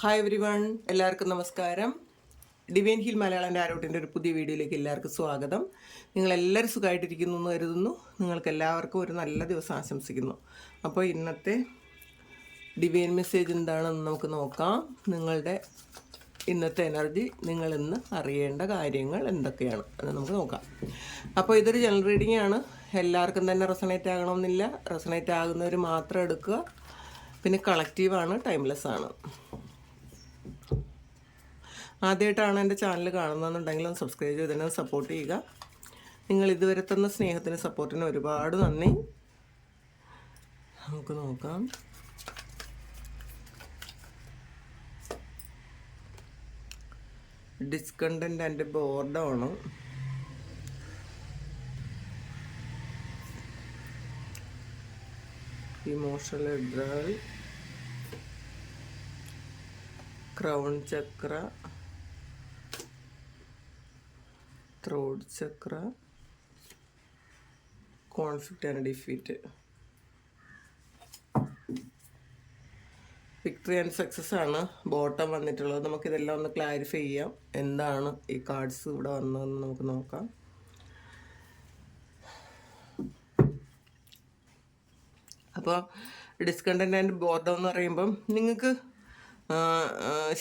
Hi every one എല്ലാവർക്കും നമസ്കാരം. Divine hill Malayalam ആരോട്ടിന്റെ ഒരു പുതിയ വീഡിയോയിലേക്ക് എല്ലാവർക്കും സ്വാഗതം. നിങ്ങളെല്ലാവരും സുഖമായിട്ടിരിക്കുന്നു എന്ന് കരുതുന്നു. നിങ്ങൾക്ക് എല്ലാവർക്കും ഒരു നല്ല ദിവസം ആശംസിക്കുന്നു. അപ്പോൾ ഇന്നത്തെ ഡിവൈൻ മെസ്സേജ് എന്താണെന്ന് നമുക്ക് നോക്കാം. നിങ്ങളുടെ ഇന്നത്തെ എനർജി നിങ്ങൾ ഇന്ന് അറിയേണ്ട കാര്യങ്ങൾ എന്തൊക്കെയാണ് അത് നമുക്ക് നോക്കാം. അപ്പോൾ ഇതൊരു ജനറൽ റീഡിംഗ് ആണ്. എല്ലാവർക്കും തന്നെ റെസണേറ്റ് ആകണമെന്നില്ല. റെസണേറ്റ് ആകുന്നവർ മാത്രം എടുക്കുക. പിന്നെ കളക്റ്റീവാണ് ടൈംലെസ് ആണ്. ആദ്യമായിട്ടാണ് എന്റെ ചാനൽ കാണുന്നതെന്നുണ്ടെങ്കിൽ ഒന്ന് സബ്സ്ക്രൈബ് ചെയ്ത് തന്നെ സപ്പോർട്ട് ചെയ്യുക. നിങ്ങൾ ഇതുവരെ തന്ന സ്നേഹത്തിന് സപ്പോർട്ടിന് ഒരുപാട് നന്ദി. നമുക്ക് നോക്കാം. ഡിസ്കണ്ടന്റ് ആൻഡ് ബോർഡാണ് emotional drive crown chakra throat chakra conflict and defeat victory and success ആണ് ബോട്ടം വന്നിട്ടുള്ളത്. നമുക്കിതെല്ലാം ഒന്ന് ക്ലാരിഫൈ ചെയ്യാം. എന്താണ് ഈ കാർഡ്സ് ഇവിടെ വന്നതെന്ന് നമുക്ക് നോക്കാം. അപ്പോൾ ഡിസ്കണ്ടന്റ് ആൻഡ് ബോധം എന്ന് പറയുമ്പം നിങ്ങൾക്ക്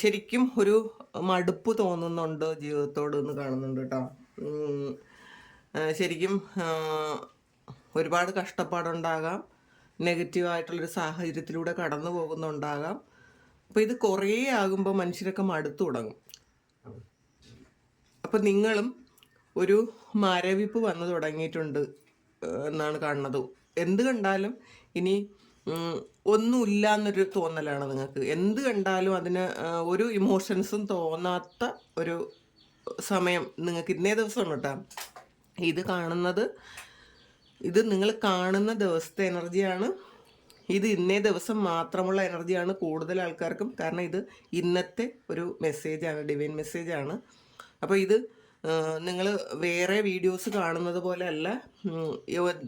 ശരിക്കും ഒരു മടുപ്പ് തോന്നുന്നുണ്ട് ജീവിതത്തോട് എന്ന് കാണുന്നുണ്ട് കേട്ടോ. ശരിക്കും ഒരുപാട് കഷ്ടപ്പാടുണ്ടാകാം. നെഗറ്റീവായിട്ടുള്ളൊരു സാഹചര്യത്തിലൂടെ കടന്നു പോകുന്നുണ്ടാകാം. അപ്പോൾ ഇത് കുറേ ആകുമ്പോൾ മനുഷ്യരൊക്കെ മടുത്തു തുടങ്ങും. അപ്പം നിങ്ങളും ഒരു മരവിപ്പ് വന്നു തുടങ്ങിയിട്ടുണ്ട് എന്നാണ് കാണുന്നത്. എന്ത് കണ്ടാലും ഇനി ഒന്നുമില്ല എന്നൊരു തോന്നലാണ് നിങ്ങൾക്ക്. എന്ത് കണ്ടാലും അതിന് ഒരു ഇമോഷൻസും തോന്നാത്ത ഒരു സമയം നിങ്ങൾക്ക് ഇന്നേ ദിവസമാണ് കേട്ടോ. ഇത് കാണുന്നത് ഇത് നിങ്ങൾ കാണുന്ന ദിവസത്തെ എനർജിയാണ്. ഇത് ഇന്നേ ദിവസം മാത്രമുള്ള എനർജിയാണ് കൂടുതൽ ആൾക്കാർക്കും. കാരണം ഇത് ഇന്നത്തെ ഒരു മെസ്സേജാണ് ഡിവൈൻ മെസ്സേജാണ്. അപ്പോൾ ഇത് നിങ്ങൾ വേറെ വീഡിയോസ് കാണുന്നത് പോലെ അല്ല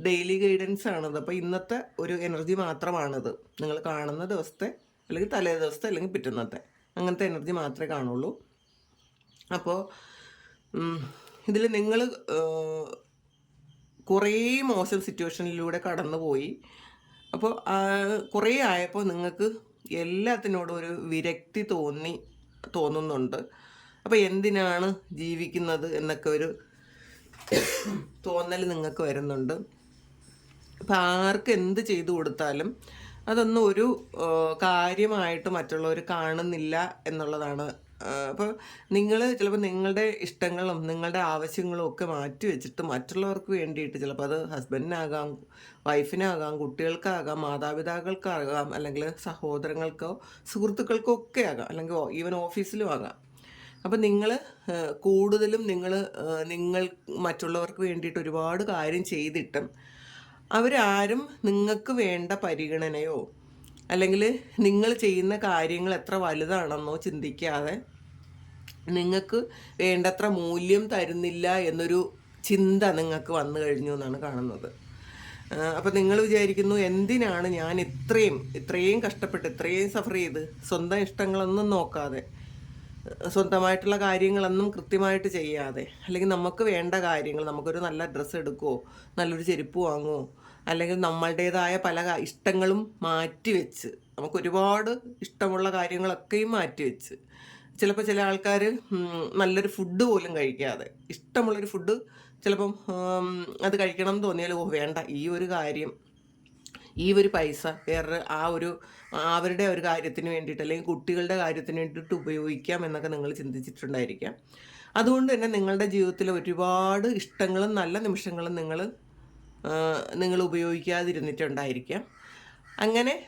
ഡെയിലി ഗൈഡൻസ് ആണത്. അപ്പോൾ ഇന്നത്തെ ഒരു എനർജി മാത്രമാണിത്. നിങ്ങൾ കാണുന്ന ദിവസത്തെ അല്ലെങ്കിൽ തലേ ദിവസത്തെ അല്ലെങ്കിൽ പിറ്റുന്നത്തെ അങ്ങനത്തെ എനർജി മാത്രമേ കാണുള്ളൂ. അപ്പോൾ ഇതിൽ നിങ്ങൾ കുറേ മോശം സിറ്റുവേഷനിലൂടെ കടന്നുപോയി. അപ്പോൾ കുറേ ആയപ്പോൾ നിങ്ങൾക്ക് എല്ലാത്തിനോടും ഒരു വിരക്തി തോന്നി തോന്നുന്നുണ്ട്. അപ്പോൾ എന്തിനാണ് ജീവിക്കുന്നത് എന്നൊക്കെ ഒരു തോന്നൽ നിങ്ങൾക്ക് വരുന്നുണ്ട്. അപ്പോൾ ആർക്ക് എന്ത് ചെയ്തു കൊടുത്താലും അതൊന്നും ഒരു കാര്യമായിട്ട് മറ്റുള്ളവർ കാണുന്നില്ല എന്നുള്ളതാണ് അപ്പോൾ നിങ്ങൾ ചിലപ്പോൾ നിങ്ങളുടെ ഇഷ്ടങ്ങളും നിങ്ങളുടെ ആവശ്യങ്ങളും ഒക്കെ മാറ്റി വെച്ചിട്ട് മറ്റുള്ളവർക്ക് വേണ്ടിയിട്ട് ചിലപ്പോൾ അത് ഹസ്ബൻഡിനാകാം വൈഫിനാകാം കുട്ടികൾക്കാകാം മാതാപിതാക്കൾക്കാകാം അല്ലെങ്കിൽ സഹോദരങ്ങൾക്കോ സുഹൃത്തുക്കൾക്കോ ഒക്കെ ആകാം അല്ലെങ്കിൽ ഈവൻ ഓഫീസിലും ആകാം. അപ്പം നിങ്ങൾ കൂടുതലും നിങ്ങൾ നിങ്ങൾ മറ്റുള്ളവർക്ക് വേണ്ടിയിട്ട് ഒരുപാട് കാര്യം ചെയ്തിട്ടും അവരാരും നിങ്ങൾക്ക് വേണ്ട പരിഗണനയോ അല്ലെങ്കിൽ നിങ്ങൾ ചെയ്യുന്ന കാര്യങ്ങൾ എത്ര വലുതാണെന്നോ ചിന്തിക്കാതെ നിങ്ങൾക്ക് വേണ്ടത്ര മൂല്യം തരുന്നില്ല എന്നൊരു ചിന്ത നിങ്ങൾക്ക് വന്നു കഴിഞ്ഞു എന്നാണ് കാണുന്നത്. അപ്പം നിങ്ങൾ വിചാരിക്കുന്നു എന്തിനാണ് ഞാൻ ഇത്രയും ഇത്രയും കഷ്ടപ്പെട്ട് ഇത്രയും സഫർ ചെയ്ത് സ്വന്തം ഇഷ്ടങ്ങളൊന്നും നോക്കാതെ സ്വന്തമായിട്ടുള്ള കാര്യങ്ങളൊന്നും കൃത്യമായിട്ട് ചെയ്യാതെ അല്ലെങ്കിൽ നമുക്ക് വേണ്ട കാര്യങ്ങൾ നമുക്കൊരു നല്ല ഡ്രസ്സ് എടുക്കുമോ നല്ലൊരു ചെരുപ്പ് വാങ്ങുമോ അല്ലെങ്കിൽ നമ്മളുടേതായ പല ഇഷ്ടങ്ങളും മാറ്റിവെച്ച് നമുക്ക് ഒരുപാട് ഇഷ്ടമുള്ള കാര്യങ്ങളൊക്കെയും മാറ്റിവെച്ച് ചിലപ്പോൾ ചില ആൾക്കാർ നല്ലൊരു ഫുഡ് പോലും കഴിക്കാതെ. ഇഷ്ടമുള്ളൊരു ഫുഡ് ചിലപ്പം അത് കഴിക്കണം എന്ന് തോന്നിയാൽ ഓ വേണ്ട ഈ ഒരു കാര്യം ഈ ഒരു പൈസ വേറെ ആ ഒരു അവരുടെ ഒരു കാര്യത്തിന് വേണ്ടിയിട്ട് അല്ലെങ്കിൽ കുട്ടികളുടെ കാര്യത്തിന് വേണ്ടിയിട്ട് ഉപയോഗിക്കാം എന്നൊക്കെ നിങ്ങൾ ചിന്തിച്ചിട്ടുണ്ടായിരിക്കാം. അതുകൊണ്ട് തന്നെ നിങ്ങളുടെ ജീവിതത്തിൽ ഒരുപാട് ഇഷ്ടങ്ങളും നല്ല നിമിഷങ്ങളും നിങ്ങൾ നിങ്ങൾ ഉപയോഗിക്കാതിരുന്നിട്ടുണ്ടായിരിക്കാം. അങ്ങനെ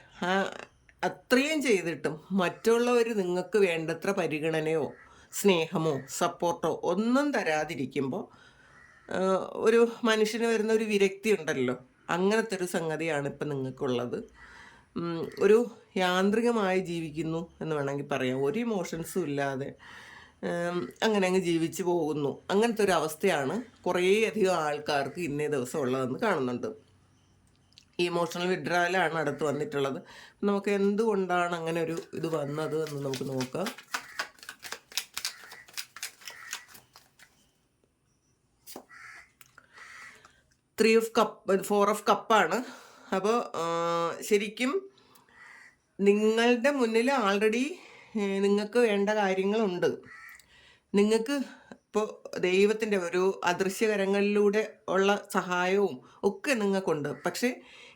അത്രയും ചെയ്തിട്ടും മറ്റുള്ളവർ നിങ്ങൾക്ക് വേണ്ടത്ര പരിഗണനയോ സ്നേഹമോ സപ്പോർട്ടോ ഒന്നും തരാതിരിക്കുമ്പോൾ ഒരു മനുഷ്യന് വരുന്ന ഒരു വിരക്തി ഉണ്ടല്ലോ. അങ്ങനത്തെ ഒരു സംഗതിയാണ് ഇപ്പം നിങ്ങൾക്കുള്ളത്. ഒരു യാന്ത്രികമായി ജീവിക്കുന്നു എന്ന് വേണമെങ്കിൽ പറയാം. ഒരു ഇമോഷൻസും ഇല്ലാതെ അങ്ങനെ അങ്ങ് ജീവിച്ചു പോകുന്നു. അങ്ങനത്തെ ഒരു അവസ്ഥയാണ് കുറേ അധികം ആൾക്കാർക്ക് ഇന്നേ ദിവസം ഉള്ളതെന്ന് കാണുന്നുണ്ട്. ഇമോഷണൽ വിഡ്രാലാണ് അടുത്ത് വന്നിട്ടുള്ളത്. നമുക്ക് എന്തുകൊണ്ടാണ് അങ്ങനെ ഒരു ഇത് വന്നത് എന്ന് നമുക്ക് നോക്കാം. Three of cups four of കപ്പാണ് അപ്പോൾ ശരിക്കും നിങ്ങളുടെ മുന്നിൽ ആൾറെഡി നിങ്ങൾക്ക് വേണ്ട കാര്യങ്ങളുണ്ട്. നിങ്ങൾക്ക് ഇപ്പോൾ ദൈവത്തിന്റെ ഒരു അദൃശ്യകരങ്ങളിലൂടെ ഉള്ള സഹായവും ഒക്കെ നിങ്ങൾക്കുണ്ട് പക്ഷേ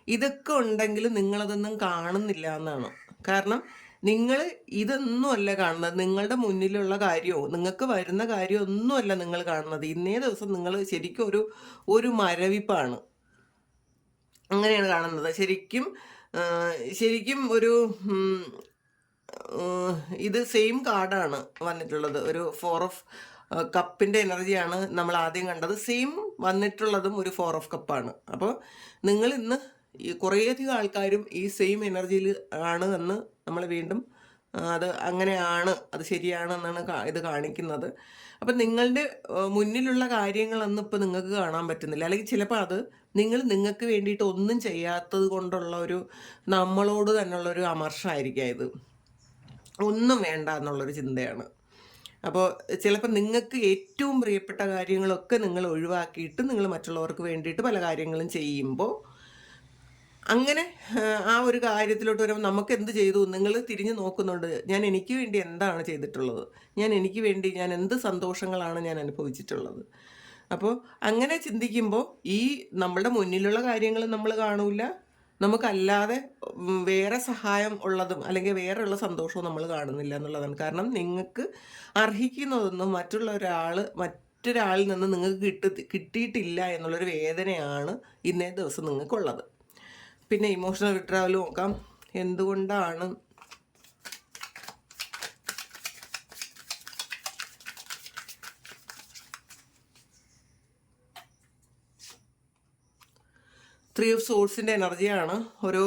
ഇതൊക്കെ ഉണ്ടെങ്കിലും നിങ്ങളതൊന്നും കാണുന്നില്ല എന്നാണ്. കാരണം നിങ്ങൾ ഇതൊന്നുമല്ല കാണുന്നത്. നിങ്ങളുടെ മുന്നിലുള്ള കാര്യമോ നിങ്ങൾക്ക് വരുന്ന കാര്യമോ ഒന്നുമല്ല നിങ്ങൾ കാണുന്നത്. ഇന്നേ ദിവസം നിങ്ങൾ ശരിക്കും ഒരു ഒരു മരവിപ്പാണ്. അങ്ങനെയാണ് കാണുന്നത്. ശരിക്കും ശരിക്കും ഒരു ഇത് സെയിം കാർഡാണ് വന്നിട്ടുള്ളത്. ഒരു ഫോർ ഓഫ് കപ്പിന്റെ എനർജിയാണ് നമ്മൾ ആദ്യം കണ്ടത്. സെയിം വന്നിട്ടുള്ളതും ഒരു ഫോർ ഓഫ് കപ്പാണ് അപ്പോൾ നിങ്ങൾ ഇന്ന് ഈ കുറേയധികം ആൾക്കാരും ഈ സെയിം എനർജിയിൽ ആണ് എന്ന് നമ്മൾ വീണ്ടും അത് അങ്ങനെയാണ് അത് ശരിയാണെന്നാണ് ഇത് കാണിക്കുന്നത്. അപ്പം നിങ്ങളുടെ മുന്നിലുള്ള കാര്യങ്ങളൊന്നും ഇപ്പം നിങ്ങൾക്ക് കാണാൻ പറ്റുന്നില്ല. അല്ലെങ്കിൽ ചിലപ്പോൾ അത് നിങ്ങൾ നിങ്ങൾക്ക് വേണ്ടിയിട്ട് ഒന്നും ചെയ്യാത്തത് കൊണ്ടുള്ള ഒരു നമ്മളോട് തന്നെയുള്ള ഒരു അമർഷമായിരിക്കാം ഇത്. ഒന്നും വേണ്ട എന്നുള്ളൊരു ചിന്തയാണ്. അപ്പോൾ ചിലപ്പോൾ നിങ്ങൾക്ക് ഏറ്റവും പ്രിയപ്പെട്ട കാര്യങ്ങളൊക്കെ നിങ്ങൾ ഒഴിവാക്കിയിട്ട് നിങ്ങൾ മറ്റുള്ളവർക്ക് വേണ്ടിയിട്ട് പല കാര്യങ്ങളും ചെയ്യുമ്പോൾ അങ്ങനെ ആ, ഒരു കാര്യത്തിലോട്ട് വരുമ്പോൾ നമുക്ക് എന്ത് ചെയ്തു? നിങ്ങൾ തിരിഞ്ഞു നോക്കുന്നുണ്ട്. ഞാൻ എനിക്ക് വേണ്ടി എന്താണ് ചെയ്തിട്ടുള്ളത്? ഞാൻ എനിക്ക് വേണ്ടി ഞാൻ എന്ത് സന്തോഷങ്ങളാണ് ഞാൻ അനുഭവിച്ചിട്ടുള്ളത്? അപ്പോൾ അങ്ങനെ ചിന്തിക്കുമ്പോൾ ഈ നമ്മുടെ മുന്നിലുള്ള കാര്യങ്ങൾ നമ്മൾ കാണൂല. നമുക്കല്ലാതെ വേറെ സഹായം ഉള്ളതും അല്ലെങ്കിൽ വേറെ ഉള്ള സന്തോഷവും നമ്മൾ കാണുന്നില്ല എന്നുള്ളതാണ്. കാരണം നിങ്ങൾക്ക് അർഹിക്കുന്നതൊന്നും മറ്റുള്ള ഒരാൾ മറ്റൊരാളിൽ നിന്ന് നിങ്ങൾക്ക് കിട്ടി കിട്ടിയിട്ടില്ല എന്നുള്ളൊരു വേദനയാണ് ഇന്നേ ദിവസം നിങ്ങൾക്കുള്ളത്. പിന്നെ ഇമോഷണൽ വിട്രാവൽ നോക്കാം. എന്തുകൊണ്ടാണ് ത്രീ ഓഫ് സോഴ്സിന്റെ എനർജിയാണ്. ഒരു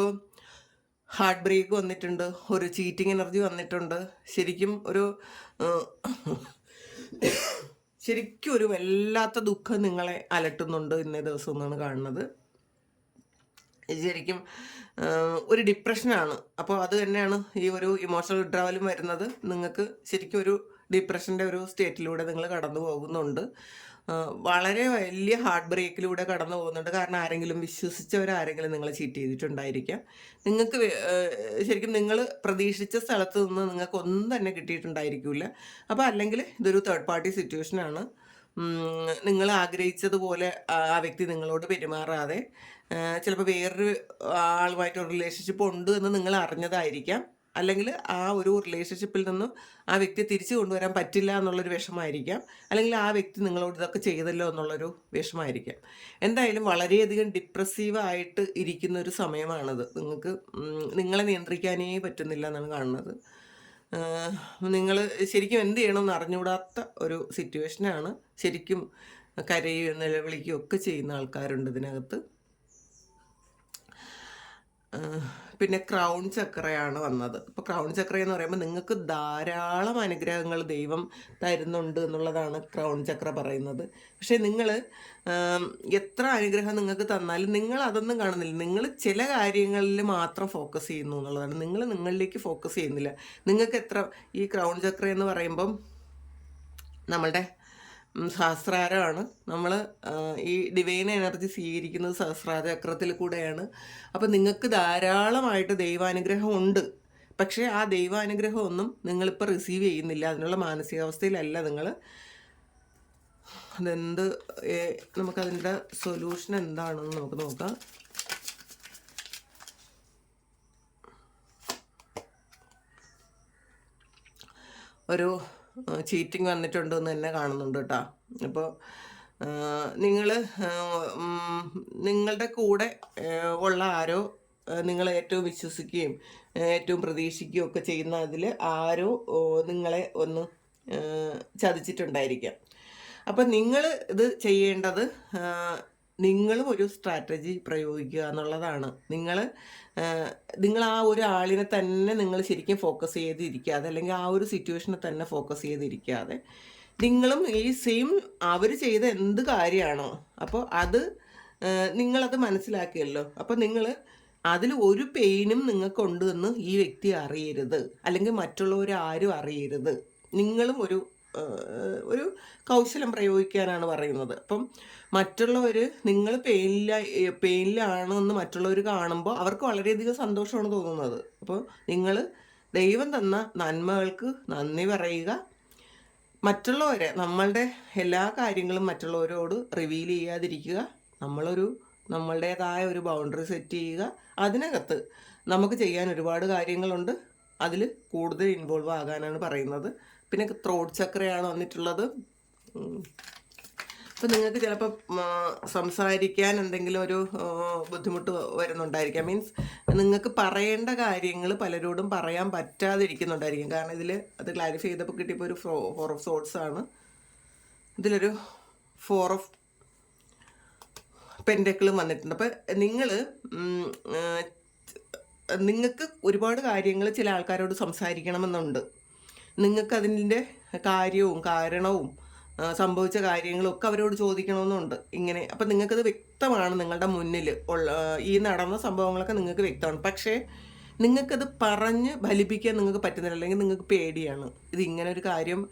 ഹാർട്ട് ബ്രേക്ക് വന്നിട്ടുണ്ട് ഒരു ചീറ്റിംഗ് എനർജി വന്നിട്ടുണ്ട്. ശരിക്കും ഒരു ശരിക്കും ഒരു വല്ലാത്ത ദുഃഖം നിങ്ങളെ അലട്ടുന്നുണ്ട് ഇന്നേ ദിവസം എന്നാണ് കാണുന്നത്. ശരിക്കും ഒരു ഡിപ്രഷനാണ് അപ്പോൾ അത് തന്നെയാണ് ഈ ഒരു ഇമോഷണൽ വിഡ്രാവലും വരുന്നത്. നിങ്ങൾക്ക് ശരിക്കും ഒരു ഡിപ്രഷന്റെ ഒരു സ്റ്റേറ്റിലൂടെ നിങ്ങൾ കടന്നു പോകുന്നുണ്ട് വളരെ വലിയ ഹാർട്ട് ബ്രേക്കിലൂടെ കടന്നു പോകുന്നുണ്ട്. കാരണം ആരെങ്കിലും വിശ്വസിച്ചവരാരെങ്കിലും നിങ്ങളെ ചീറ്റ് ചെയ്തിട്ടുണ്ടായിരിക്കാം. നിങ്ങൾക്ക് ശരിക്കും നിങ്ങൾ പ്രതീക്ഷിച്ച സ്ഥലത്ത് നിന്ന് നിങ്ങൾക്ക് ഒന്നും തന്നെ കിട്ടിയിട്ടുണ്ടായിരിക്കില്ല അപ്പോൾ അല്ലെങ്കിൽ ഇതൊരു തേർഡ് പാർട്ടി സിറ്റുവേഷനാണ് നിങ്ങൾ ആഗ്രഹിച്ചതുപോലെ ആ വ്യക്തി നിങ്ങളോട് പെരുമാറാതെ ചിലപ്പോൾ വേറൊരു ആളുമായിട്ട് റിലേഷൻഷിപ്പ് ഉണ്ട് എന്ന് നിങ്ങൾ അറിഞ്ഞതായിരിക്കാം. അല്ലെങ്കിൽ ആ ഒരു റിലേഷൻഷിപ്പിൽ നിന്നും ആ വ്യക്തി തിരിച്ചു കൊണ്ടുവരാൻ പറ്റില്ല എന്നുള്ളൊരു വിഷമായിരിക്കാം അല്ലെങ്കിൽ ആ വ്യക്തി നിങ്ങളോട് ഇതൊക്കെ ചെയ്തല്ലോ എന്നുള്ളൊരു വിഷമായിരിക്കാം എന്തായാലും വളരെയധികം ഡിപ്രസീവ് ആയിട്ട് ഇരിക്കുന്ന ഒരു സമയമാണത്. നിങ്ങൾക്ക് നിങ്ങളെ നിയന്ത്രിക്കാനേ പറ്റുന്നില്ല എന്നാണ് കാണുന്നത്. നിങ്ങൾ ശരിക്കും എന്ത് ചെയ്യണമെന്ന് അറിഞ്ഞുകൂടാത്ത ഒരു സിറ്റുവേഷനാണ് ശരിക്കും കരയുകയും നിലവിളിക്കുകയും ഒക്കെ ചെയ്യുന്ന ആൾക്കാരുണ്ട് ഇതിനകത്ത്. പിന്നെ ക്രൗൺ ചക്രയാണ് വന്നത്. അപ്പോൾ ക്രൗൺ ചക്ര എന്ന് പറയുമ്പോൾ നിങ്ങൾക്ക് ധാരാളം അനുഗ്രഹങ്ങൾ ദൈവം തരുന്നുണ്ട് എന്നുള്ളതാണ് ക്രൗൺ ചക്ര പറയുന്നത്. പക്ഷേ നിങ്ങൾ എത്ര അനുഗ്രഹം നിങ്ങൾക്ക് തന്നാലും നിങ്ങൾ അതൊന്നും കാണുന്നില്ല. നിങ്ങൾ ചില കാര്യങ്ങളിൽ മാത്രം ഫോക്കസ് ചെയ്യുന്നു എന്നുള്ളതാണ്. നിങ്ങൾ നിങ്ങളിലേക്ക് ഫോക്കസ് ചെയ്യുന്നില്ല. നിങ്ങൾക്ക് എത്ര ഈ ക്രൗൺ ചക്ര എന്ന് പറയുമ്പം നമ്മളുടെ സഹസ്രാരമാണ്. നമ്മൾ ഈ ഡിവൈൻ എനർജി സ്വീകരിക്കുന്നത് സഹസ്രാര ചക്രത്തിൽ കൂടെയാണ്. അപ്പം നിങ്ങൾക്ക് ധാരാളമായിട്ട് ദൈവാനുഗ്രഹം ഉണ്ട്. പക്ഷേ ആ ദൈവാനുഗ്രഹം ഒന്നും നിങ്ങളിപ്പോൾ റിസീവ് ചെയ്യുന്നില്ല. അതിനുള്ള മാനസികാവസ്ഥയിലല്ല നിങ്ങൾ അതെന്ത് നമുക്കതിന്റെ സൊല്യൂഷൻ എന്താണെന്ന് നമുക്ക് നോക്കാം. ഒരു ചീറ്റിംഗ് വന്നിട്ടുണ്ട് എന്ന് തന്നെ കാണുന്നുണ്ട് കേട്ടോ. അപ്പോൾ നിങ്ങൾ നിങ്ങളുടെ കൂടെ ഉള്ള ആരോ നിങ്ങൾ ഏറ്റവും വിശ്വസിക്കുകയും ഏറ്റവും പ്രതീക്ഷിക്കുകയും ഒക്കെ ചെയ്യുന്ന അതിൽ ആരോ നിങ്ങളെ ഒന്ന് ചതിച്ചിട്ടുണ്ടായിരിക്കാം. അപ്പം നിങ്ങൾ ഇത് ചെയ്യേണ്ടത് നിങ്ങളും ഒരു സ്ട്രാറ്റജി പ്രയോഗിക്കുക എന്നുള്ളതാണ്. നിങ്ങൾ നിങ്ങൾ ആ ഒരാളിനെ തന്നെ നിങ്ങൾ ശരിക്കും ഫോക്കസ് ചെയ്തിരിക്കാതെ അല്ലെങ്കിൽ ആ ഒരു സിറ്റുവേഷനെ തന്നെ ഫോക്കസ് ചെയ്തിരിക്കാതെ നിങ്ങളും ഈ സെയിം അവർ ചെയ്ത എന്ത് കാര്യമാണോ അപ്പോൾ അത് നിങ്ങളത് മനസ്സിലാക്കിയല്ലോ. അപ്പോൾ നിങ്ങൾ അതിൽ ഒരു പെയിനും നിങ്ങൾക്ക് എന്ന് ഈ വ്യക്തി അറിയരുത്. അല്ലെങ്കിൽ മറ്റുള്ളവരാരും അറിയരുത്. നിങ്ങളും ഒരു ഒരു കൗശലം പ്രയോഗിക്കാനാണ് പറയുന്നത്. അപ്പം മറ്റുള്ളവർ നിങ്ങൾ പെയിനില പെയിനിലാണെന്ന് മറ്റുള്ളവർ കാണുമ്പോൾ അവർക്ക് വളരെയധികം സന്തോഷമാണ് തോന്നുന്നത്. അപ്പോൾ നിങ്ങൾ ദൈവം തന്ന നന്മകൾക്ക് നന്ദി പറയുക. മറ്റുള്ളവരെ നമ്മളുടെ എല്ലാ കാര്യങ്ങളും മറ്റുള്ളവരോട് റിവീൽ ചെയ്യാതിരിക്കുക. നമ്മളൊരു നമ്മളുടേതായ ഒരു ബൗണ്ടറി സെറ്റ് ചെയ്യുക. അതിനകത്ത് നമുക്ക് ചെയ്യാൻ ഒരുപാട് കാര്യങ്ങളുണ്ട്. അതിൽ കൂടുതൽ ഇൻവോൾവ് ആകാനാണ് പറയുന്നത്. പിന്നെ ത്രോട്ട് ചക്രയാണ് വന്നിട്ടുള്ളത്. അപ്പം നിങ്ങൾക്ക് ചിലപ്പോൾ സംസാരിക്കാൻ എന്തെങ്കിലും ഒരു ബുദ്ധിമുട്ട് വരുന്നുണ്ടായിരിക്കാം. മീൻസ് നിങ്ങൾക്ക് പറയേണ്ട കാര്യങ്ങൾ പലരോടും പറയാൻ പറ്റാതിരിക്കുന്നുണ്ടായിരിക്കും. കാരണം ഇതിൽ അത് ക്ലാരിഫൈ ചെയ്തപ്പോൾ കിട്ടിയപ്പോൾ ഒരു ഫോർ ഓഫ് സോട്ട്സ് ആണ്. ഇതിലൊരു ഫോർ ഓഫ് പെൻഡക്കിളും വന്നിട്ടുണ്ട്. അപ്പം നിങ്ങൾ നിങ്ങൾക്ക് ഒരുപാട് കാര്യങ്ങൾ ചില ആൾക്കാരോട് സംസാരിക്കണമെന്നുണ്ട്. നിങ്ങൾക്ക് അതിന്റെ കാര്യവും കാരണവും സംഭവിച്ച കാര്യങ്ങളൊക്കെ അവരോട് ചോദിക്കണമെന്നുണ്ട്. ഇങ്ങനെ. അപ്പം നിങ്ങൾക്കത് വ്യക്തമാണ് നിങ്ങളുടെ മുന്നിൽ ഉള്ള ഈ നടന്ന സംഭവങ്ങളൊക്കെ നിങ്ങൾക്ക് വ്യക്തമാണ്. പക്ഷേ നിങ്ങൾക്കത് പറഞ്ഞ് ഫലിപ്പിക്കാൻ നിങ്ങൾക്ക് പറ്റുന്നില്ല. അല്ലെങ്കിൽ നിങ്ങൾക്ക് പേടിയാണ്. ഇത് ഇങ്ങനെ ഒരു കാര്യം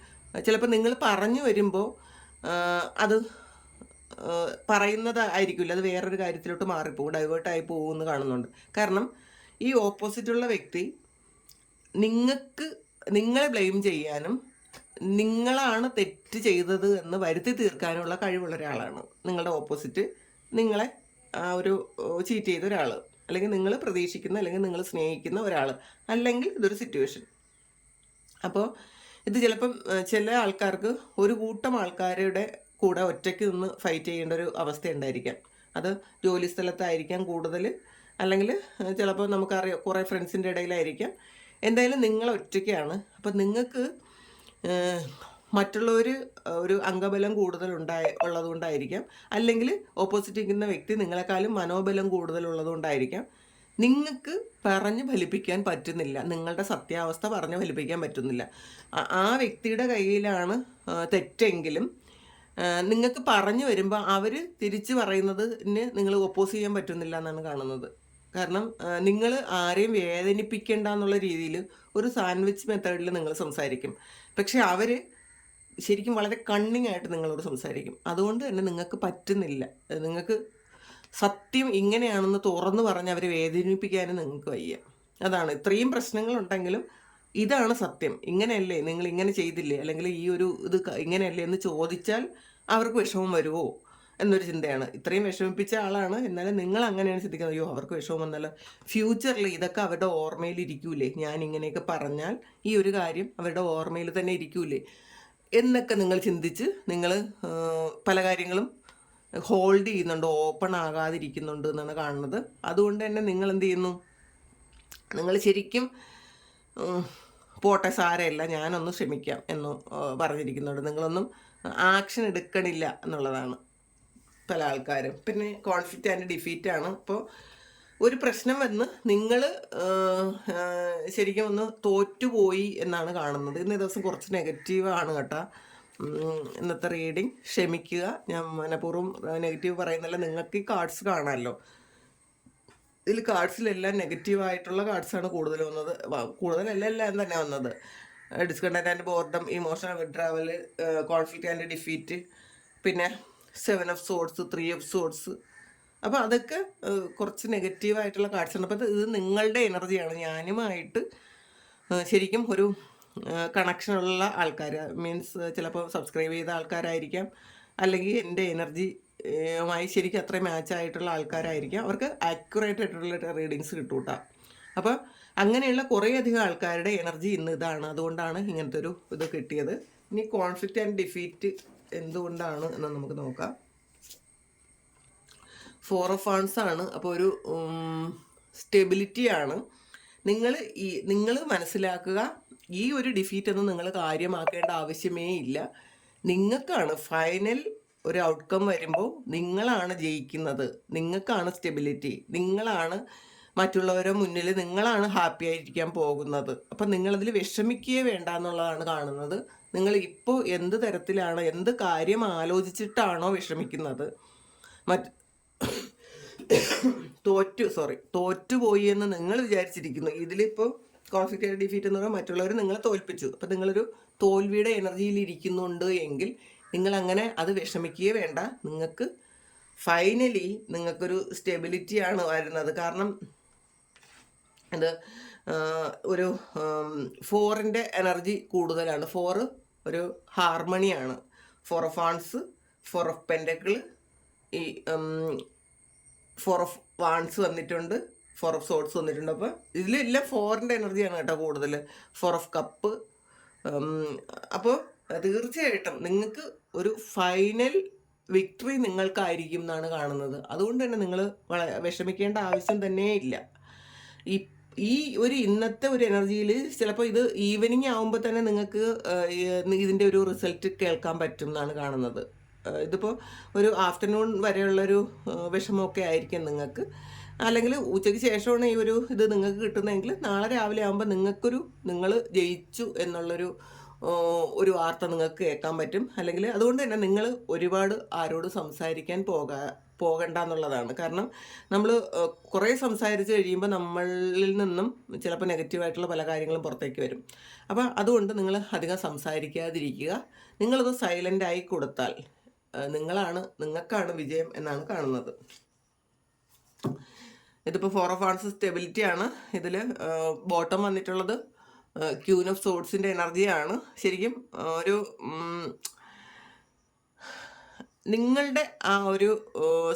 ചിലപ്പോൾ നിങ്ങൾ പറഞ്ഞു വരുമ്പോൾ അത് പറയുന്നത് പറയുന്നതായിരിക്കില്ല. അത് വേറൊരു കാര്യത്തിലോട്ട് മാറിപ്പോകും ഡൈവേർട്ടായി പോകുമെന്ന് കാണുന്നുണ്ട്. കാരണം ഈ ഓപ്പോസിറ്റുള്ള വ്യക്തി നിങ്ങൾക്ക് നിങ്ങളെ ബ്ലെയിം ചെയ്യാനും നിങ്ങളാണ് തെറ്റ് ചെയ്തത് എന്ന് വരുത്തി തീർക്കാനുള്ള കഴിവുള്ള ഒരാളാണ്. നിങ്ങളുടെ ഓപ്പോസിറ്റ് നിങ്ങളെ ഒരു ചീറ്റ് ചെയ്ത ഒരാൾ അല്ലെങ്കിൽ നിങ്ങൾ പ്രതീക്ഷിക്കുന്ന അല്ലെങ്കിൽ നിങ്ങൾ സ്നേഹിക്കുന്ന ഒരാൾ അല്ലെങ്കിൽ ഇതൊരു സിറ്റുവേഷൻ അപ്പോൾ ഇത് ചിലപ്പം ചില ആൾക്കാർക്ക് ഒരു കൂട്ടം ആൾക്കാരുടെ കൂടെ ഒറ്റയ്ക്ക് നിന്ന് ഫൈറ്റ് ചെയ്യേണ്ട ഒരു അവസ്ഥ ഉണ്ടായിരിക്കാം. അത് ജോലി സ്ഥലത്തായിരിക്കാം കൂടുതൽ അല്ലെങ്കിൽ ചിലപ്പോൾ നമുക്കറിയാം കുറേ ഫ്രണ്ട്സിന്റെ ഇടയിലായിരിക്കാം. എന്തായാലും നിങ്ങൾ ഒറ്റയ്ക്കാണ്. അപ്പം നിങ്ങൾക്ക് മറ്റുള്ളവർ ഒരു അംഗബലം കൂടുതൽ ഉണ്ടായി ഉള്ളതുകൊണ്ടായിരിക്കാം. അല്ലെങ്കിൽ ഓപ്പോസിറ്റ് നിൽക്കുന്ന വ്യക്തി നിങ്ങളെക്കാളും മനോബലം കൂടുതലുള്ളതുകൊണ്ടായിരിക്കാം നിങ്ങൾക്ക് പറഞ്ഞു ഫലിപ്പിക്കാൻ പറ്റുന്നില്ല. നിങ്ങളുടെ സത്യാവസ്ഥ പറഞ്ഞു ഫലിപ്പിക്കാൻ പറ്റുന്നില്ല. ആ- വ്യക്തിയുടെ കയ്യിലാണ് തെറ്റെങ്കിലും നിങ്ങൾക്ക് പറഞ്ഞു വരുമ്പോൾ അവർ തിരിച്ചു പറയുന്നതിന് നിങ്ങൾ ഒപ്പോസ് ചെയ്യാൻ പറ്റുന്നില്ല എന്നാണ് കാണുന്നത്. കാരണം നിങ്ങൾ ആരെയും വേദനിപ്പിക്കേണ്ട എന്നുള്ള രീതിയിൽ ഒരു സാൻഡ്വിച്ച് മെത്തേഡിൽ നിങ്ങൾ സംസാരിക്കും. പക്ഷെ അവർ ശരിക്കും വളരെ കണ്ണിങ് ആയിട്ട് നിങ്ങളോട് സംസാരിക്കും. അതുകൊണ്ട് തന്നെ നിങ്ങൾക്ക് പറ്റുന്നില്ല. നിങ്ങൾക്ക് സത്യം ഇങ്ങനെയാണെന്ന് തുറന്നു പറഞ്ഞ് അവരെ വേദനിപ്പിക്കാനും നിങ്ങൾക്ക് വയ്യ. അതാണ്. ഇത്രയും പ്രശ്നങ്ങളുണ്ടെങ്കിലും ഇതാണ് സത്യം. ഇങ്ങനെയല്ലേ? നിങ്ങൾ ഇങ്ങനെ ചെയ്തില്ലേ? അല്ലെങ്കിൽ ഈ ഒരു ഇത് ഇങ്ങനെയല്ലേ എന്ന് ചോദിച്ചാൽ അവർക്ക് വിഷമം വരുമോ എന്നൊരു ചിന്തയാണ്. ഇത്രയും വിഷമിപ്പിച്ച ആളാണ്. എന്നാലും നിങ്ങൾ അങ്ങനെയാണ് ചിന്തിക്കുന്നത്. അയ്യോ അവർക്ക് വിഷമം വന്നല്ലോ ഫ്യൂച്ചറിൽ ഇതൊക്കെ അവരുടെ ഓർമ്മയിൽ ഇരിക്കൂലേ? ഞാൻ ഇങ്ങനെയൊക്കെ പറഞ്ഞാൽ ഈ ഒരു കാര്യം അവരുടെ ഓർമ്മയിൽ തന്നെ ഇരിക്കൂലേ? എന്നൊക്കെ നിങ്ങൾ ചിന്തിച്ച് നിങ്ങൾ പല കാര്യങ്ങളും ഹോൾഡ് ചെയ്യുന്നുണ്ട് ഓപ്പൺ ആകാതിരിക്കുന്നുണ്ട് എന്നാണ് കാണുന്നത്. അതുകൊണ്ട് തന്നെ നിങ്ങൾ എന്ത് ചെയ്യുന്നു? നിങ്ങൾ ശരിക്കും പോട്ടെ സാരമില്ല. ഞാനൊന്ന് ക്ഷമിക്കാം എന്ന് പറഞ്ഞിരിക്കുന്നുണ്ട്. നിങ്ങളൊന്നും ആക്ഷൻ എടുക്കണില്ല എന്നുള്ളതാണ്. പല ആൾക്കാരും. പിന്നെ കോൺഫ്ലിക്റ്റ് ആൻഡ് ഡിഫീറ്റ് ആണ്. അപ്പോൾ ഒരു പ്രശ്നം വന്ന് നിങ്ങൾ ശരിക്കും ഒന്ന് തോറ്റുപോയി എന്നാണ് കാണുന്നത്. ഇന്നേ ദിവസം കുറച്ച് നെഗറ്റീവ് ആണ് കേട്ടോ. ഇന്നത്തെ റീഡിങ് ക്ഷമിക്കുക. ഞാൻ മനഃപൂർവം നെഗറ്റീവ് പറയുന്നില്ല നിങ്ങൾക്ക് ഈ കാർഡ്സ് കാണാമല്ലോ. ഇതിൽ കാർഡ്സിലെല്ലാം നെഗറ്റീവ് ആയിട്ടുള്ള കാർഡ്സാണ് കൂടുതൽ വന്നത്. കൂടുതലല്ല എല്ലാം തന്നെ വന്നത്. Discontent and boredom emotional withdrawal conflict and defeat പിന്നെ seven of swords three of swords അപ്പോൾ അതൊക്കെ കുറച്ച് നെഗറ്റീവായിട്ടുള്ള കാർഡ്സ് ആണ്. അപ്പോൾ ഇത് നിങ്ങളുടെ എനർജിയാണ് ഞാനുമായിട്ട് ശരിക്കും ഒരു കണക്ഷനുള്ള ആൾക്കാർ. മീൻസ് ചിലപ്പോൾ സബ്സ്ക്രൈബ് ചെയ്ത ആൾക്കാരായിരിക്കാം. അല്ലെങ്കിൽ എന്റെ എനർജി മായി ശരിക്കും മാച്ച് ആയിട്ടുള്ള ആൾക്കാരായിരിക്കാം. അവർക്ക് ആക്യുറേറ്റ് ആയിട്ടുള്ള റീഡിങ്സ് കിട്ടും കേട്ടോ അപ്പോൾ അങ്ങനെയുള്ള കുറേയധികം ആൾക്കാരുടെ എനർജി ഇന്ന് ഇതാണ്. അതുകൊണ്ടാണ് ഇങ്ങനത്തെ ഒരു ഇത് കിട്ടിയത്. ഇനി കോൺഫ്ലിക്റ്റ് ആൻഡ് ഡിഫീറ്റ് എന്തുകൊണ്ടാണ് എന്ന് നമുക്ക് നോക്കാം. ഫോർ ഓഫ് ആൺസ് ആണ്. അപ്പോൾ ഒരു സ്റ്റെബിലിറ്റി ആണ്. നിങ്ങൾ ഈ നിങ്ങൾ മനസ്സിലാക്കുക ഈ ഒരു ഡിഫീറ്റ് ഒന്നും നിങ്ങൾ കാര്യമാക്കേണ്ട ആവശ്യമേ ഇല്ല. നിങ്ങൾക്കാണ് ഫൈനൽ ഒരു ഔട്ട്കം വരുമ്പോൾ നിങ്ങളാണ് ജയിക്കുന്നത്. നിങ്ങൾക്കാണ് സ്റ്റെബിലിറ്റി നിങ്ങളാണ് മറ്റുള്ളവരെ മുന്നിൽ നിങ്ങളാണ് ഹാപ്പി ആയിരിക്കാൻ പോകുന്നത്. അപ്പം നിങ്ങളതിൽ വിഷമിക്കുകയേ വേണ്ട എന്നുള്ളതാണ് കാണുന്നത്. നിങ്ങൾ ഇപ്പോൾ എന്ത് തരത്തിലാണ് എന്ത് കാര്യം ആലോചിച്ചിട്ടാണോ വിഷമിക്കുന്നത്? മറ്റ് തോറ്റു സോറി തോറ്റുപോയി എന്ന് നിങ്ങൾ വിചാരിച്ചിരിക്കുന്നു. ഇതിലിപ്പോൾ കോൺഫ്ലിക്റ്റ് ഡിഫീറ്റ് എന്ന് പറയുമ്പോൾ മറ്റുള്ളവർ നിങ്ങളെ തോൽപ്പിച്ചു. അപ്പം നിങ്ങളൊരു തോൽവിയുടെ എനർജിയിൽ ഇരിക്കുന്നുണ്ട് എങ്കിൽ നിങ്ങൾ അങ്ങനെ അത് വിഷമിക്കുകയേ വേണ്ട. നിങ്ങൾക്ക് ഫൈനലി നിങ്ങൾക്കൊരു സ്റ്റെബിലിറ്റിയാണ് വരുന്നത്. കാരണം ഇത് ഒരു ഫോറിന്റെ എനർജി കൂടുതലാണ്. ഫോറ് ഒരു ഹാർമണിയാണ്. Four of wands four of pentacle ഈ ഫോർ ഓഫ് വാൺസ് വന്നിട്ടുണ്ട് ഫോർ ഓഫ് സോട്സ് വന്നിട്ടുണ്ട്. അപ്പോൾ ഇതിലെല്ലാം ഫോറിന്റെ എനർജിയാണ് കേട്ടോ കൂടുതൽ ഫോർ ഓഫ് കപ്പ് അപ്പോൾ തീർച്ചയായിട്ടും നിങ്ങൾക്ക് ഒരു ഫൈനൽ വിക്ടറി നിങ്ങൾക്കായിരിക്കും എന്നാണ് കാണുന്നത്. അതുകൊണ്ട് തന്നെ നിങ്ങൾ വിഷമിക്കേണ്ട ആവശ്യം തന്നെ ഇല്ല ഈ ഈ ഒരു ഇന്നത്തെ ഒരു എനർജിയിൽ ചിലപ്പോൾ ഇത് ഈവനിങ് ആകുമ്പോൾ തന്നെ നിങ്ങൾക്ക് ഇതിന്റെ ഒരു റിസൾട്ട് കേൾക്കാൻ പറ്റും എന്നാണ് കാണുന്നത്. ഇതിപ്പോൾ ഒരു ആഫ്റ്റർനൂൺ വരെയുള്ളൊരു വിഷമമൊക്കെ ആയിരിക്കും നിങ്ങൾക്ക്. അല്ലെങ്കിൽ ഉച്ചയ്ക്ക് ശേഷമാണ് ഈ ഒരു ഇത് നിങ്ങൾക്ക് കിട്ടുന്നതെങ്കിൽ നാളെ രാവിലെ ആകുമ്പോൾ നിങ്ങൾക്കൊരു നിങ്ങൾ ജയിച്ചു എന്നുള്ളൊരു ഒരു വാർത്ത നിങ്ങൾക്ക് കേൾക്കാൻ പറ്റും. അല്ലെങ്കിൽ അതുകൊണ്ട് തന്നെ നിങ്ങൾ ഒരുപാട് ആരോട് സംസാരിക്കാൻ പോകാ പോകണ്ട എന്നുള്ളതാണ് കാരണം നമ്മൾ കുറേ സംസാരിച്ച് കഴിയുമ്പോൾ നമ്മളിൽ നിന്നും ചിലപ്പോൾ നെഗറ്റീവായിട്ടുള്ള പല കാര്യങ്ങളും പുറത്തേക്ക് വരും. അപ്പോൾ അതുകൊണ്ട് നിങ്ങൾ അധികം സംസാരിക്കാതിരിക്കുക. നിങ്ങളത് സൈലന്റായി കൊടുത്താൽ നിങ്ങളാണ് നിങ്ങൾക്കാണ് വിജയം എന്നാണ് കാണുന്നത്. ഇതിപ്പോൾ ഫോർ ഓഫ് ആൺസ് സ്റ്റെബിലിറ്റി ആണ്. ഇതിൽ ബോട്ടം വന്നിട്ടുള്ളത് ക്യൂൻ ഓഫ് സോഡ്സിന്റെ എനർജിയാണ് ശരിക്കും ഒരു നിങ്ങളുടെ ആ ഒരു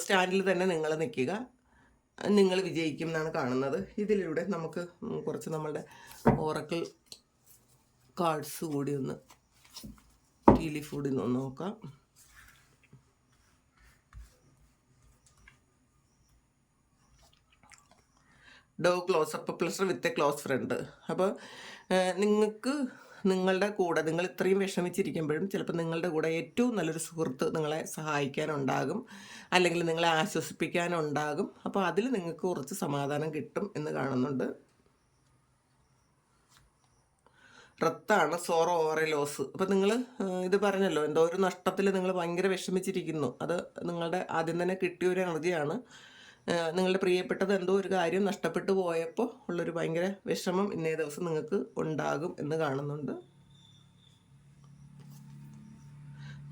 സ്റ്റാൻഡിൽ തന്നെ നിങ്ങൾ നിൽക്കുക. നിങ്ങൾ വിജയിക്കും എന്നാണ് കാണുന്നത്. ഇതിലൂടെ നമുക്ക് കുറച്ച് നമ്മളുടെ ഓറക്കിൾ കാർഡ്സ് കൂടി ഒന്ന് ടീലി ഫുഡിൽ നിന്ന് നോക്കാം. ഡോ close up plus with a close friend അപ്പോൾ നിങ്ങൾക്ക് നിങ്ങളുടെ കൂടെ നിങ്ങൾ ഇത്രയും വിഷമിച്ചിരിക്കുമ്പോഴും ചിലപ്പോൾ നിങ്ങളുടെ കൂടെ ഏറ്റവും നല്ലൊരു സുഹൃത്ത് നിങ്ങളെ സഹായിക്കാനുണ്ടാകും. അല്ലെങ്കിൽ നിങ്ങളെ ആശ്വസിപ്പിക്കാനുണ്ടാകും. അപ്പോൾ അതിൽ നിങ്ങൾക്ക് കുറച്ച് സമാധാനം കിട്ടും എന്ന് കാണുന്നുണ്ട്. റത്താണ് സോറോ ഓറെ ലോസ്. അപ്പം നിങ്ങൾ ഇത് പറഞ്ഞല്ലോ എന്തോ ഒരു നഷ്ടത്തിൽ നിങ്ങൾ ഭയങ്കര വിഷമിച്ചിരിക്കുന്നു. അത് നിങ്ങളുടെ ആദ്യം തന്നെ കിട്ടിയ ഒരു എനർജിയാണ്. നിങ്ങളുടെ പ്രിയപ്പെട്ടത് എന്തോ ഒരു കാര്യം നഷ്ടപ്പെട്ടു പോയപ്പോൾ ഉള്ളൊരു ഭയങ്കര വിഷമം ഇന്നേ ദിവസം നിങ്ങൾക്ക് ഉണ്ടാകും എന്ന് കാണുന്നുണ്ട്.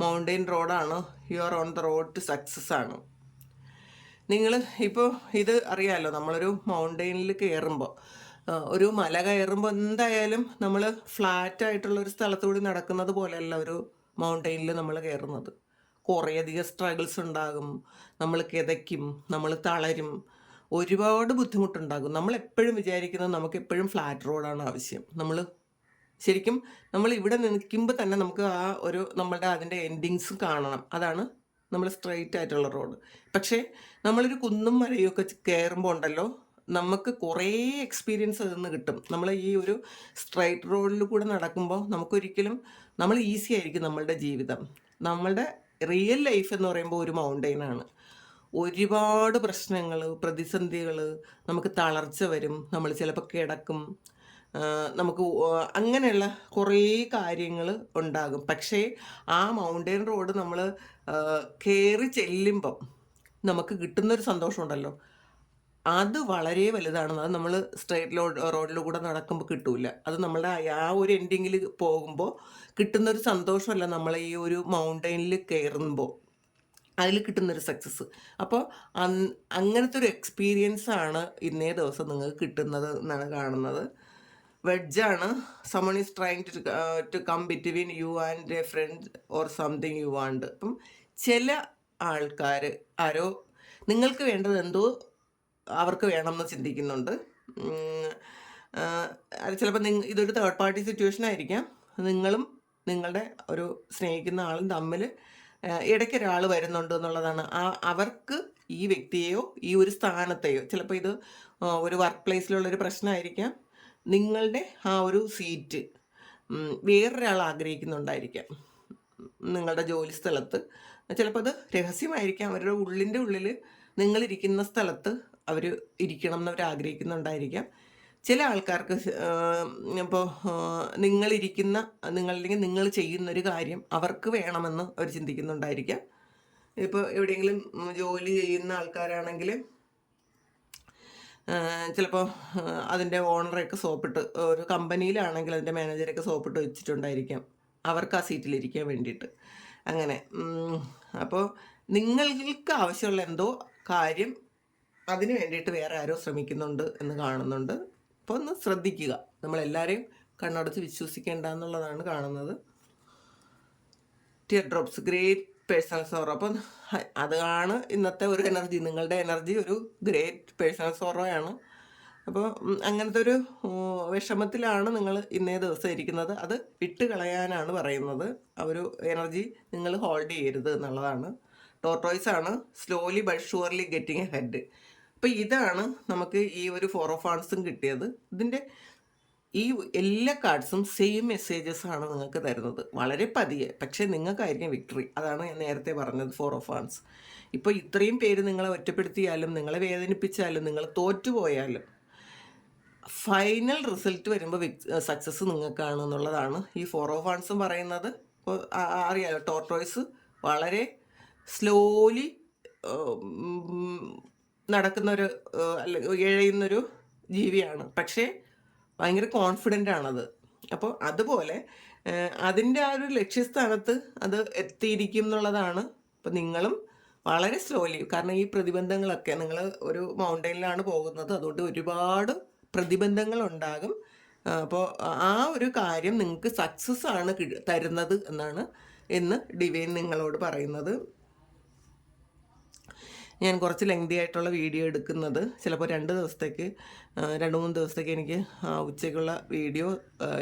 മൗണ്ടെയിൻ റോഡാണ് you are on the road to success ആണ്? നിങ്ങൾ ഇപ്പോൾ ഇത് അറിയാമല്ലോ നമ്മളൊരു മൗണ്ടെയിനിൽ കയറുമ്പോൾ ഒരു മല കയറുമ്പോൾ എന്തായാലും നമ്മൾ ഫ്ലാറ്റ് ആയിട്ടുള്ള ഒരു സ്ഥലത്തുകൂടി നടക്കുന്നത് പോലെയല്ല ഒരു മൗണ്ടെയിനിൽ നമ്മൾ കയറുന്നത്. കുറേയധികം സ്ട്രഗിൾസ് ഉണ്ടാകും. നമ്മൾ കിതയ്ക്കും നമ്മൾ തളരും. ഒരുപാട് ബുദ്ധിമുട്ടുണ്ടാകും. നമ്മൾ എപ്പോഴും വിചാരിക്കുന്നത് നമുക്ക് എപ്പോഴും ഫ്ലാറ്റ് റോഡാണ് ആവശ്യം. നമ്മൾ ശരിക്കും നമ്മൾ ഇവിടെ നിൽക്കുമ്പോൾ തന്നെ നമുക്ക് ആ ഒരു നമ്മളുടെ അതിന്റെ എൻഡിങ്സ് കാണണം. അതാണ് നമ്മൾ സ്ട്രെയിറ്റ് ആയിട്ടുള്ള റോഡ് പക്ഷേ നമ്മളൊരു കുന്നും മലയൊക്കെ കയറുമ്പോൾ ഉണ്ടല്ലോ നമുക്ക് കുറേ എക്സ്പീരിയൻസ് അതിൽ നിന്ന് കിട്ടും. നമ്മൾ ഈ ഒരു സ്ട്രൈറ്റ് റോഡിൽ കൂടെ നടക്കുമ്പോൾ നമുക്കൊരിക്കലും നമ്മൾ ഈസി ആയിരിക്കും നമ്മളുടെ ജീവിതം. നമ്മളുടെ റിയൽ ലൈഫ് എന്ന് പറയുമ്പോൾ ഒരു മൗണ്ടൈൻ മൗണ്ടെയിനാണ് ഒരുപാട് പ്രശ്നങ്ങൾ പ്രതിസന്ധികൾ നമുക്ക് തളർച്ച വരും നമ്മൾ ചിലപ്പോൾ കിടക്കും. നമുക്ക് അങ്ങനെയുള്ള കുറേ കാര്യങ്ങൾ ഉണ്ടാകും. പക്ഷേ ആ മൗണ്ടൈൻ റോഡ് നമ്മൾ കയറി ചെല്ലുമ്പം നമുക്ക് കിട്ടുന്നൊരു സന്തോഷമുണ്ടല്ലോ. അത് വളരെ വലുതാണ് അത് നമ്മൾ സ്ട്രേറ്റ് റോഡ് റോഡിലൂടെ നടക്കുമ്പോൾ കിട്ടൂല. അത് നമ്മളുടെ ആ ഒരു എൻഡിങ്ങിൽ പോകുമ്പോൾ കിട്ടുന്നൊരു സന്തോഷമല്ല നമ്മൾ ഈ ഒരു മൗണ്ടനിൽ കയറുമ്പോൾ അതിൽ കിട്ടുന്നൊരു സക്സസ് അപ്പോൾ അങ്ങനത്തെ ഒരു എക്സ്പീരിയൻസ് ആണ് ഇന്നേ ദിവസം നിങ്ങൾക്ക് കിട്ടുന്നത് എന്നാണ് കാണുന്നത്. വെഡ്ജാണ് someone is trying to to come between you and a friend or something you want അപ്പം ചില ആൾക്കാർ ആരോ നിങ്ങൾക്ക് വേണ്ടത് എന്തോ അവർക്ക് വേണമെന്ന് ചിന്തിക്കുന്നുണ്ട്. ചിലപ്പോൾ നിങ്ങ ഇതൊരു തേർഡ് പാർട്ടി സിറ്റുവേഷൻ ആയിരിക്കാം. നിങ്ങളും നിങ്ങളുടെ ഒരു സ്നേഹിക്കുന്ന ആളും തമ്മിൽ ഇടയ്ക്ക് ഒരാൾ വരുന്നുണ്ട് എന്നുള്ളതാണ്. ആ അവർക്ക് ഈ വ്യക്തിയെയോ ഈ ഒരു സ്ഥാനത്തെയോ ചിലപ്പോൾ ഇത് ഒരു വർക്ക് പ്ലേസിലുള്ളൊരു പ്രശ്നമായിരിക്കാം. നിങ്ങളുടെ ആ ഒരു സീറ്റ് വേറൊരാൾ ആഗ്രഹിക്കുന്നുണ്ടായിരിക്കാം. നിങ്ങളുടെ ജോലി സ്ഥലത്ത്. ചിലപ്പോൾ അത് രഹസ്യമായിരിക്കാം. അവരുടെ ഉള്ളിന്റെ ഉള്ളിൽ നിങ്ങളിരിക്കുന്ന സ്ഥലത്ത് അവർ ഇരിക്കണം എന്നവർ ആഗ്രഹിക്കുന്നുണ്ടായിരിക്കാം ചില ആൾക്കാർക്ക് ഇപ്പോൾ നിങ്ങളിരിക്കുന്ന നിങ്ങൾ അല്ലെങ്കിൽ നിങ്ങൾ ചെയ്യുന്ന ഒരു കാര്യം അവർക്ക് വേണമെന്ന് അവർ ചിന്തിക്കുന്നുണ്ടായിരിക്കാം. ഇപ്പോൾ എവിടെയെങ്കിലും ജോലി ചെയ്യുന്ന ആൾക്കാരാണെങ്കിൽ ചിലപ്പോൾ അതിന്റെ ഓണറൊക്കെ സോപ്പിട്ട് ഒരു കമ്പനിയിലാണെങ്കിൽ അതിന്റെ മാനേജറൊക്കെ സോപ്പിട്ട് വെച്ചിട്ടുണ്ടായിരിക്കാം. അവർക്ക് ആ സീറ്റിലിരിക്കാൻ വേണ്ടിയിട്ട്. അങ്ങനെ അപ്പോൾ നിങ്ങൾക്ക് ആവശ്യമുള്ള എന്തോ കാര്യം അതിന് വേണ്ടിയിട്ട് വേറെ ആരോ ശ്രമിക്കുന്നുണ്ട് എന്ന് കാണുന്നുണ്ട്. അപ്പോൾ ഒന്ന് ശ്രദ്ധിക്കുക. നമ്മളെല്ലാവരെയും കണ്ണടച്ച് വിശ്വസിക്കേണ്ട എന്നുള്ളതാണ് കാണുന്നത്. Tear drops great personal sorrow അപ്പം അതാണ് ഇന്നത്തെ ഒരു എനർജി നിങ്ങളുടെ എനർജി ഒരു ഗ്രേറ്റ് പേഴ്സണൽ സോറോയാണ് അപ്പോൾ അങ്ങനത്തെ ഒരു വിഷമത്തിലാണ് നിങ്ങൾ ഇന്നേ ദിവസം ഇരിക്കുന്നത്. അത് വിട്ട് കളയാനാണ് പറയുന്നത്. ആ ഒരു എനർജി നിങ്ങൾ ഹോൾഡ് ചെയ്യരുത് എന്നുള്ളതാണ്. ടോർട്ടോയ്സ് ആണ്. Slowly but surely getting head അപ്പോൾ ഇതാണ് നമുക്ക് ഈ ഒരു ഫോർ ഓഫ് ആൺസും കിട്ടിയത്. ഇതിന്റെ ഈ എല്ലാ കാർഡ്സും സെയിം മെസ്സേജസ് ആണ് നിങ്ങൾക്ക് തരുന്നത്. വളരെ പതിയെ. പക്ഷേ നിങ്ങൾക്കായിരിക്കും വിക്ടറി അതാണ് ഞാൻ നേരത്തെ പറഞ്ഞത് ഫോർ ഓഫ് ആൺസ് ഇപ്പോൾ ഇത്രയും പേര് നിങ്ങളെ ഒറ്റപ്പെടുത്തിയാലും നിങ്ങളെ വേദനിപ്പിച്ചാലും നിങ്ങൾ തോറ്റുപോയാലും ഫൈനൽ റിസൾട്ട് വരുമ്പോൾ സക്സസ് നിങ്ങൾക്കാണ് എന്നുള്ളതാണ് ഈ ഫോർ ഓഫ് ആൺസും പറയുന്നത്. ഇപ്പോൾ അറിയാലോ ടോർട്ടോയ്സ് വളരെ സ്ലോലി നടക്കുന്നൊരു അല്ല എഴയുന്നൊരു ജീവിയാണ്. പക്ഷേ ഭയങ്കര കോൺഫിഡന്റ് ആണത്. അപ്പോൾ അതുപോലെ അതിന്റെ ആ ഒരു ലക്ഷ്യസ്ഥാനത്ത് അത് എത്തിയിരിക്കും എന്നുള്ളതാണ് അപ്പം നിങ്ങളും വളരെ സ്ലോലി കാരണം ഈ പ്രതിബന്ധങ്ങളൊക്കെ നിങ്ങൾ ഒരു മൗണ്ടൈനിലാണ് പോകുന്നത്. അതുകൊണ്ട് ഒരുപാട് പ്രതിബന്ധങ്ങൾ ഉണ്ടാകും. അപ്പോൾ ആ ഒരു കാര്യം നിങ്ങൾക്ക് സക്സസ് ആണ് തരുന്നത് എന്നാണ് എന്ന് ഡിവൈൻ നിങ്ങളോട് പറയുന്നത്. ഞാൻ കുറച്ച് ലെങ്തി ആയിട്ടുള്ള വീഡിയോ എടുക്കുന്നത്. ചിലപ്പോൾ രണ്ട് ദിവസത്തേക്ക് രണ്ട് മൂന്ന് ദിവസത്തേക്ക് എനിക്ക് ഉച്ചയ്ക്കുള്ള വീഡിയോ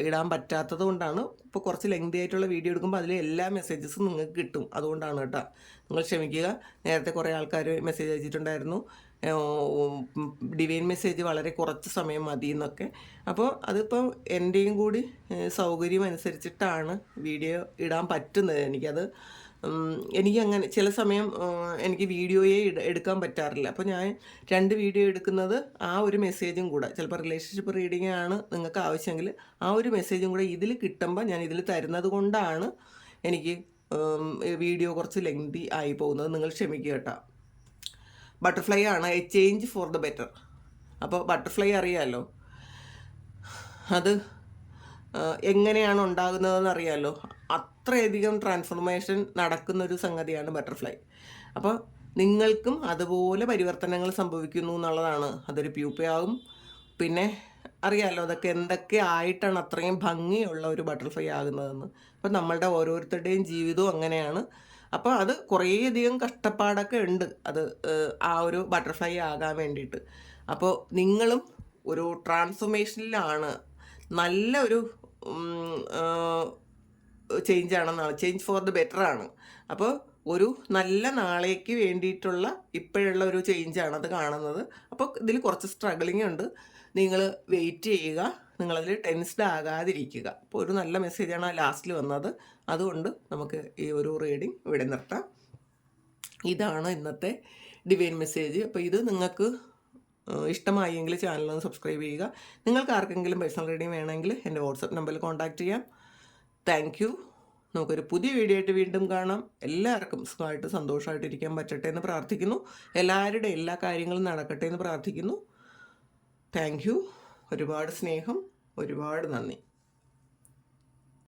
ഇടാൻ പറ്റാത്തത് കൊണ്ടാണ് ഇപ്പോൾ കുറച്ച് ലെങ്തി ആയിട്ടുള്ള വീഡിയോ എടുക്കുമ്പോൾ അതിലെ എല്ലാ മെസ്സേജസും നിങ്ങൾക്ക് കിട്ടും. അതുകൊണ്ടാണ് കേട്ടോ. നിങ്ങൾ ക്ഷമിക്കുക. നേരത്തെ കുറേ ആൾക്കാർ മെസ്സേജ് അയച്ചിട്ടുണ്ടായിരുന്നു. ഡിവൈൻ മെസ്സേജ് വളരെ കുറച്ച് സമയം മതി എന്നൊക്കെ. അപ്പോൾ അതിപ്പം എന്റെയും കൂടി സൗകര്യം അനുസരിച്ചിട്ടാണ് വീഡിയോ ഇടാൻ പറ്റുന്നത് എനിക്കത്. എനിക്ക് അങ്ങനെ ചില സമയം എനിക്ക് വീഡിയോയെ എടുക്കാൻ പറ്റാറില്ല. അപ്പോൾ ഞാൻ രണ്ട് വീഡിയോ എടുക്കുന്നത് ആ ഒരു മെസ്സേജും കൂടെ. ചിലപ്പോൾ റിലേഷൻഷിപ്പ് റീഡിംഗ് ആണ് നിങ്ങൾക്ക് ആവശ്യമെങ്കിൽ ആ ഒരു മെസ്സേജും കൂടെ ഇതിൽ കിട്ടുമ്പോൾ ഞാൻ ഇതിൽ തരുന്നത് കൊണ്ടാണ് എനിക്ക് വീഡിയോ കുറച്ച് ലെങ്തി ആയി പോകുന്നത്. നിങ്ങൾ ക്ഷമിക്കുക കേട്ടോ. ബട്ടർഫ്ലൈ ആണ് a change for the better അപ്പോൾ ബട്ടർഫ്ലൈ അറിയാമല്ലോ അത് എങ്ങനെയാണ് ഉണ്ടാകുന്നതെന്ന് അറിയാമല്ലോ അത്രയധികം ട്രാൻസ്ഫോർമേഷൻ നടക്കുന്ന ഒരു സംഗതിയാണ് ബട്ടർഫ്ലൈ അപ്പോൾ നിങ്ങൾക്കും അതുപോലെ പരിവർത്തനങ്ങൾ സംഭവിക്കുന്നു എന്നുള്ളതാണ്. അതൊരു പ്യൂപ്പയാകും. പിന്നെ അറിയാമല്ലോ അതൊക്കെ എന്തൊക്കെ ആയിട്ടാണ് അത്രയും ഭംഗിയുള്ള ഒരു ബട്ടർഫ്ലൈ ആകുന്നതെന്ന്. അപ്പോൾ നമ്മളുടെ ഓരോരുത്തരുടെയും ജീവിതവും അങ്ങനെയാണ്. അപ്പോൾ അത് കുറേയധികം കഷ്ടപ്പാടൊക്കെ ഉണ്ട് അത് ആ ഒരു ബട്ടർഫ്ലൈ ആകാൻ വേണ്ടിയിട്ട്. അപ്പോൾ നിങ്ങളും ഒരു ട്രാൻസ്ഫോർമേഷനിലാണ് നല്ല ഒരു ചേഞ്ച് ആണെന്നാണ് ചേഞ്ച് ഫോർ ദ ബെറ്റർ ആണ്. അപ്പോൾ ഒരു നല്ല നാളേക്ക് വേണ്ടിയിട്ടുള്ള ഇപ്പോഴുള്ള ഒരു ചേഞ്ച് ആണ് അത് കാണുന്നത്. അപ്പോൾ ഇതിൽ കുറച്ച് സ്ട്രഗിളിംഗ് ഉണ്ട്. നിങ്ങൾ വെയിറ്റ് ചെയ്യുക. നിങ്ങളതിൽ ടെൻസ്ഡ് ആകാതിരിക്കുക. അപ്പോൾ ഒരു നല്ല മെസ്സേജാണ് ലാസ്റ്റിൽ വന്നത്. അതുകൊണ്ട് നമുക്ക് ഈ ഒരു റീഡിംഗ് ഇവിടെ നിർത്താം. ഇതാണ് ഇന്നത്തെ ഡിവൈൻ മെസ്സേജ് അപ്പോൾ ഇത് നിങ്ങൾക്ക് ഇഷ്ടമായെങ്കിൽ ചാനൽ ഒന്ന് സബ്സ്ക്രൈബ് ചെയ്യുക. നിങ്ങൾക്ക് ആർക്കെങ്കിലും പേഴ്സണൽ റീഡിംഗ് വേണമെങ്കിൽ എന്റെ വാട്സപ്പ് നമ്പറിൽ കോൺടാക്റ്റ് ചെയ്യാം. Thank you. നമുക്കൊരു പുതിയ വീഡിയോ ആയിട്ട് വീണ്ടും കാണാം. എല്ലാവർക്കും സുഖമായിട്ട് സന്തോഷമായിട്ട് ഇരിക്കാൻ പറ്റട്ടെ എന്ന് പ്രാർത്ഥിക്കുന്നു. എല്ലാവരുടെ എല്ലാ കാര്യങ്ങളും നടക്കട്ടെ എന്ന് പ്രാർത്ഥിക്കുന്നു. Thank you. ഒരുപാട് സ്നേഹം. ഒരുപാട് നന്ദി.